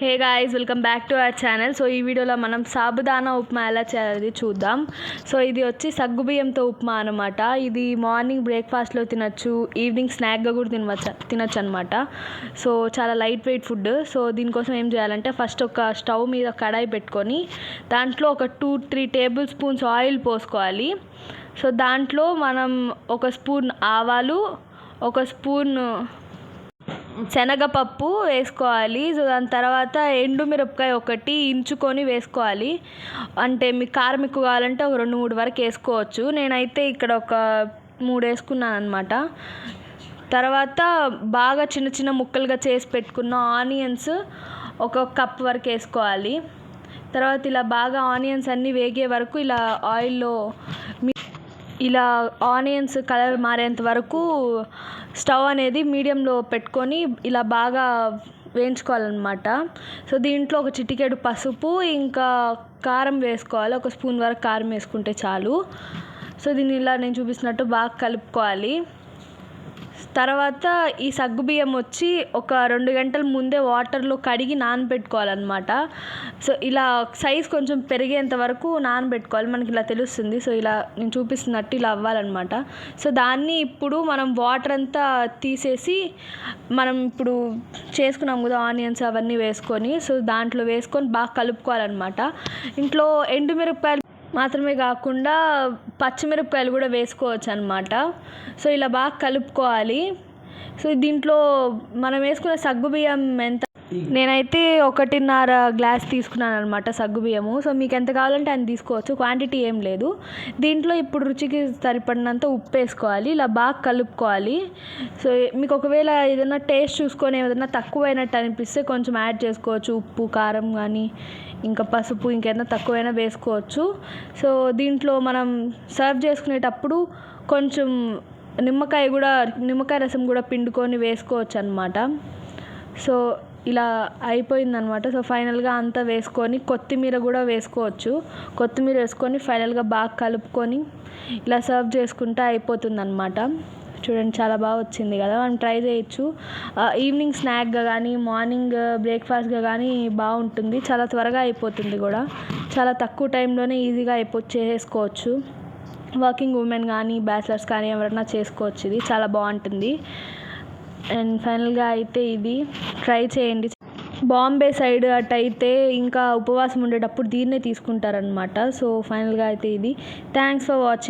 Hey guys welcome back to our channel so ఈ వీడియోలో మనం సాబుదానా ఉప్మా ఎలా చేయాలి చూద్దాం. సో ఇది వచ్చి సగ్గుబియ్యంతో ఉప్మా అనమాట ఇది మార్నింగ్ బ్రేక్ఫాస్ట్లో తినచ్చు ఈవినింగ్ స్నాక్గా కూడా తినవచ్చు తినచ్చు అనమాట సో చాలా లైట్ వెయిట్ ఫుడ్ సో దీనికోసం ఏం చేయాలంటే ఫస్ట్ ఒక స్టవ్ మీద కడాయి పెట్టుకొని దాంట్లో ఒక two three tablespoons oil పోసుకోవాలి. సో దాంట్లో మనం ఒక స్పూన్ ఆవాలు ఒక స్పూన్ శనగపప్పు వేసుకోవాలి. సో దాని తర్వాత ఎండుమిరపకాయ ఒకటి ఇంచుకొని వేసుకోవాలి. అంటే మీకు కారం ఎక్కువ కావాలంటే ఒక రెండు మూడు వరకు వేసుకోవచ్చు. నేనైతే ఇక్కడ ఒక మూడు వేసుకున్నాను అనమాట తర్వాత బాగా చిన్న చిన్న ముక్కలుగా చేసి పెట్టుకున్న ఆనియన్స్ ఒక కప్ వరకు వేసుకోవాలి. తర్వాత ఇలా బాగా ఆనియన్స్ అన్నీ వేగే వరకు ఇలా ఆయిల్లో ఇలా ఆనియన్స్ కలర్ మారేంత వరకు స్టవ్ అనేది మీడియంలో పెట్టుకొని ఇలా బాగా వేయించుకోవాలన్నమాట. సో దీంట్లో ఒక చిటికెడు పసుపు ఇంకా కారం వేసుకోవాలి. ఒక స్పూన్ వరకు కారం వేసుకుంటే చాలు. సో దీన్ని ఇలా నేను చూపిస్తున్నట్టు బాగా కలుపుకోవాలి. తర్వాత ఈ సగ్గుబియ్యం వచ్చి ఒక రెండు గంటల ముందే వాటర్లో కడిగి నానబెట్టుకోవాలన్నమాట. సో ఇలా సైజ్ కొంచెం పెరిగేంత వరకు నానబెట్టుకోవాలి. మనకి ఇలా తెలుస్తుంది. సో ఇలా నేను చూపిస్తున్నట్టు ఇలా అవ్వాలన్నమాట. సో దాన్ని ఇప్పుడు మనం వాటర్ అంతా తీసేసి మనం ఇప్పుడు చేసుకున్నాం కదా ఆనియన్స్ అవన్నీ వేసుకొని. సో దాంట్లో వేసుకొని బాగా కలుపుకోవాలన్నమాట. ఇంట్లో ఎండుమిరపకాయలు మాత్రమే కాకుండా పచ్చిమిరపకాయలు కూడా వేసుకోవచ్చు అనమాట సో ఇలా బాగా కలుపుకోవాలి. సో దీంట్లో మనం వేసుకున్న సగ్గుబియ్యం ఎంత నేనైతే ఒకటిన్నర గ్లాస్ తీసుకున్నాను అనమాట సగ్గుబియ్యము సో మీకు ఎంత కావాలంటే అని తీసుకోవచ్చు. క్వాంటిటీ ఏం లేదు. దీంట్లో ఇప్పుడు రుచికి సరిపడినంత ఉప్పు వేసుకోవాలి ఇలా బాగా కలుపుకోవాలి. సో మీకు ఒకవేళ ఏదైనా టేస్ట్ చూసుకొని ఏదైనా తక్కువైనట్టు అనిపిస్తే కొంచెం యాడ్ చేసుకోవచ్చు. ఉప్పు కారం కానీ ఇంకా పసుపు ఇంకేదైనా తక్కువైనా వేసుకోవచ్చు. సో దీంట్లో మనం సర్వ్ చేసుకునేటప్పుడు కొంచెం నిమ్మకాయ కూడా నిమ్మకాయ రసం కూడా పిండుకొని వేసుకోవచ్చు అనమాట సో ఇలా అయిపోయిందనమాట సో ఫైనల్గా అంతా వేసుకొని కొత్తిమీర కూడా వేసుకోవచ్చు. కొత్తిమీర వేసుకొని ఫైనల్గా బాగా కలుపుకొని ఇలా సర్వ్ చేసుకుంటే అయిపోతుందనమాట చూడండి చాలా బాగా వచ్చింది కదా. మనం ట్రై చేయొచ్చు. ఈవినింగ్ స్నాక్గా కానీ మార్నింగ్ బ్రేక్ఫాస్ట్గా కానీ బాగుంటుంది. చాలా త్వరగా అయిపోతుంది కూడా. చాలా తక్కువ టైంలోనే ఈజీగా అయిపో చేసుకోవచ్చు. వర్కింగ్ ఉమెన్ కానీ బ్యాచిలర్స్ కానీ ఎవరైనా చేసుకోవచ్చు. ఇది చాలా బాగుంటుంది. అండ్ ఫైనల్గా అయితే ఇది ట్రై చేయండి. బాంబే సైడ్ అటు అయితే ఇంకా ఉపవాసం ఉండేటప్పుడు దీన్నే తీసుకుంటారనమాట సో ఫైనల్గా అయితే ఇది. Thanks for watching